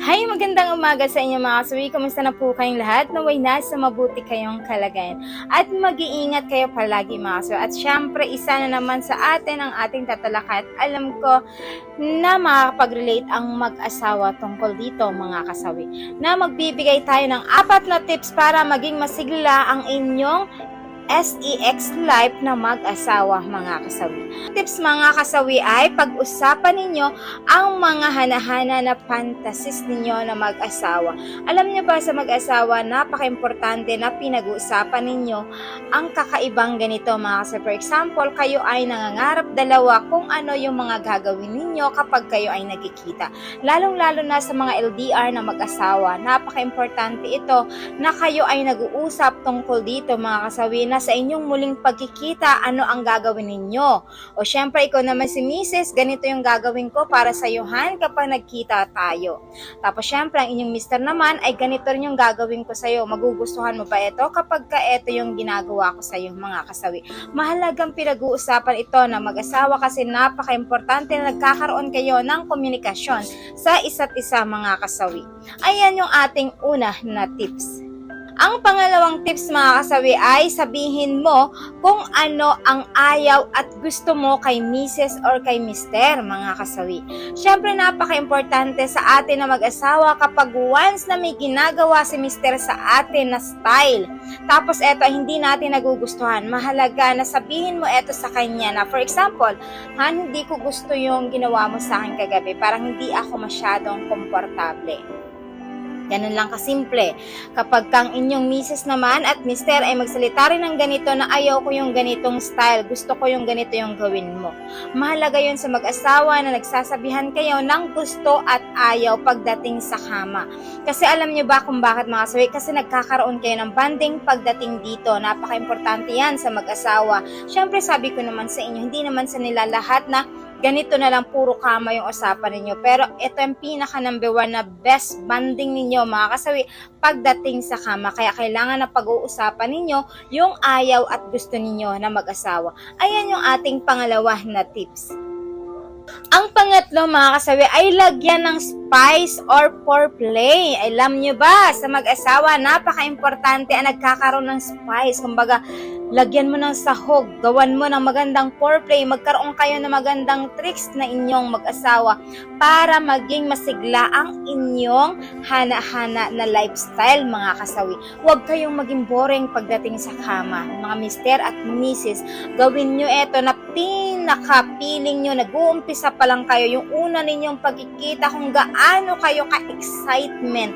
Hi, magandang umaga sa inyo mga kasawi. Kamusta na po kayong lahat? Naway nasa mabuti kayong kalagayan. At mag-iingat kayo palagi mga kasawi. At syempre, isa na naman sa atin ang ating tatalakay. At alam ko na makakapag-relate ang mag-asawa tungkol dito mga kasawi. Na magbibigay tayo ng apat na tips para maging masigla ang inyong SEX life na mag-asawa mga kasawi. Tips mga kasawi ay pag-usapan ninyo ang mga hanahana na fantasies ninyo na mag-asawa. Alam niyo ba sa mag-asawa, napaka-importante na pinag-uusapan ninyo ang kakaibang ganito mga kasawi. For example, kayo ay nangangarap dalawa kung ano yung mga gagawin ninyo kapag kayo ay nagkikita. Lalong-lalo na sa mga LDR na mag-asawa, napaka-importante ito na kayo ay nag-uusap tungkol dito mga kasawi na sa inyong muling pagkikita ano ang gagawin ninyo. O syempre ikaw naman si Mrs. ganito yung gagawin ko para sa iyo Han kapag nagkita tayo. Tapos syempre ang inyong mister naman ay ganito rin yung gagawin ko sa iyo. Magugustuhan mo ba ito kapag ka ito yung ginagawa ko sa iyo mga kasawi. Mahalagang pinag-uusapan ito na mag-asawa kasi napaka-importante na nagkakaroon kayo ng komunikasyon sa isa't isa mga kasawi. Ayan yung ating una na tips. Ang pangalawang tips mga kasawi ay sabihin mo kung ano ang ayaw at gusto mo kay Mrs. or kay Mr. mga kasawi. Siyempre napaka-importante sa atin na mag-asawa kapag once na may ginagawa si Mr. sa atin na style. Tapos eto hindi natin nagugustuhan. Mahalaga na sabihin mo eto sa kanya na for example, Han, hindi ko gusto yung ginawa mo sa akin kagabi. Parang hindi ako masyadong komportable. Ganun lang kasimple. Kapag kang inyong misis naman at mister ay magsalita rin ng ganito na ayaw ko yung ganitong style, gusto ko yung ganito yung gawin mo. Mahalaga yun sa mag-asawa na nagsasabihan kayo ng gusto at ayaw pagdating sa kama. Kasi alam niyo ba kung bakit mga sawi? Kasi nagkakaroon kayo ng banding pagdating dito. Napaka-importante yan sa mag-asawa. Siyempre sabi ko naman sa inyo, hindi naman sa nila lahat na ganito na lang puro kama yung usapan ninyo. Pero ito yung pinaka number one na best banding ninyo mga kasawi pagdating sa kama. Kaya kailangan na pag-uusapan ninyo yung ayaw at gusto ninyo na mag-asawa. Ayan yung ating pangalawa na tips. Ang pangatlo mga kasawi ay lagyan ng spice or foreplay. Alam nyo ba, sa mag-asawa, napaka-importante ang nagkakaroon ng spice. Kumbaga, lagyan mo ng sahog, gawan mo ng magandang foreplay, magkaroon kayo ng magandang tricks na inyong mag-asawa para maging masigla ang inyong hana-hana na lifestyle mga kasawi. Huwag kayong maging boring pagdating sa kama. Mga mister at misis, gawin nyo eto na pinaka-feeling nyo, nag-uumpisa pa lang kayo, yung una ninyong pagkikita kung gaano kayo ka-excitement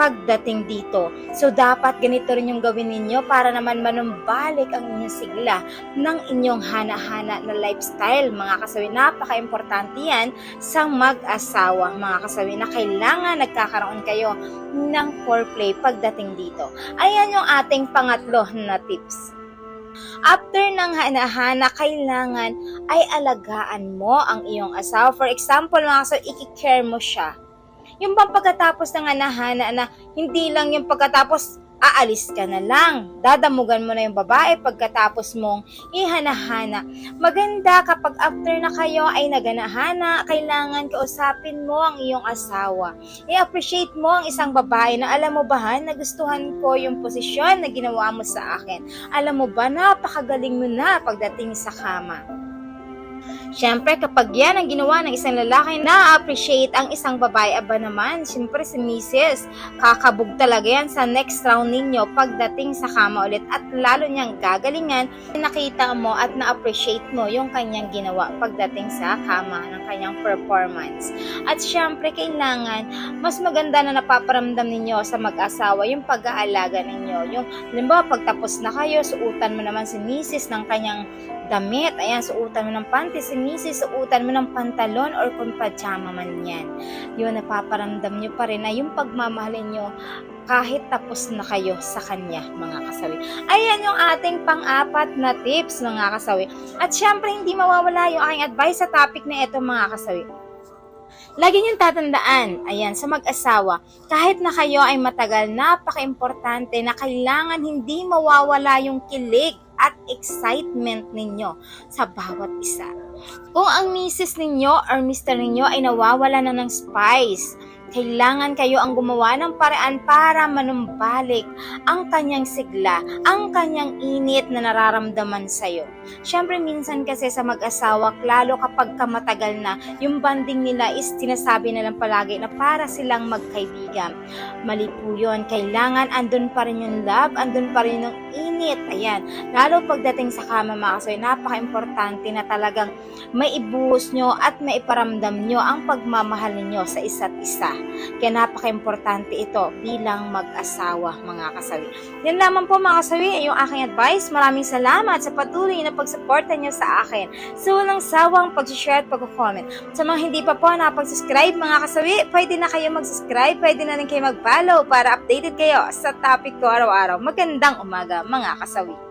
pagdating dito. So, dapat ganito rin yung gawin ninyo para naman manumbalik ang inyong sigla ng inyong hana-hana na lifestyle. Mga kasawi, napaka-importante yan sa mag-asawa. Mga kasawi, na kailangan nagkakaroon kayo ng foreplay pagdating dito. Ayan yung ating pangatlo na tips. After ng hana-hana, kailangan ay alagaan mo ang iyong asawa. For example, mga kasawi, ikikare mo siya yung bang pagkatapos ng anahana na hindi lang yung pagkatapos aalis ka na lang. Dadamugan mo na yung babae pagkatapos mong ihanahana. Maganda kapag after na kayo ay naganahana, kailangan kausapin mo ang iyong asawa. I-appreciate mo ang isang babae na alam mo ba han, nagustuhan ko yung posisyon na ginawa mo sa akin. Alam mo ba, napakagaling mo na pagdating sa kama. Siyempre, kapag yan ang ginawa ng isang lalaki, na-appreciate ang isang babae, aba naman, siyempre si Mrs. Kakabog talaga yan sa next round ninyo pagdating sa kama ulit at lalo niyang gagalingan, nakita mo at na-appreciate mo yung kanyang ginawa pagdating sa kama ng kanyang performance. At siyempre, kailangan, mas maganda na napaparamdam ninyo sa mag-asawa yung pag-aalaga ninyo. Yung, limbawa, pagtapos na kayo, suutan mo naman si Mrs. ng kanyang damit. Ayan, suutan mo ng panty si Mrs. Suutan mo ng pantalon or kung pajama man yan. Yun, napaparamdam nyo pa rin na yung pagmamahalin nyo kahit tapos na kayo sa kanya, mga kasawi. Ayan yung ating pang-apat na tips, mga kasawi. At syempre, hindi mawawala yung aking advice sa topic na ito, mga kasawi. Lagi niyong tatandaan, ayan, sa mag-asawa, kahit na kayo ay matagal, napaka-importante na kailangan hindi mawawala yung kilig at excitement ninyo sa bawat isa. Kung ang misis ninyo or mister ninyo ay nawawala na ng spice, Kailangan kayo ang gumawa ng paraan para manumbalik ang kanyang sigla, ang kanyang init na nararamdaman sa'yo. Siyempre, minsan kasi sa mag-asawa, lalo kapag kamatagal na, yung banding nila is tinasabi na lang palagi na para silang magkaibigan. Mali po yun. Kailangan andun pa rin yung love, andun pa rin yung init. Ayan. Lalo pagdating sa kama mga kasoy, napaka-importante na talagang maibuhos nyo at maiparamdam nyo ang pagmamahal ninyo sa isa't isa. Kaya napaka-importante ito bilang mag-asawa mga kasawi. Yan lamang po mga kasawi yung aking advice. Maraming salamat sa patuloy na pagsuporta nyo sa akin. So walang sawang pag-share at pag-comment. Sa mga hindi pa po nakapag-subscribe mga kasawi, pwede na kayo mag-subscribe, pwede na rin kayo mag-follow para updated kayo sa topic ko araw-araw. Magandang umaga mga kasawi.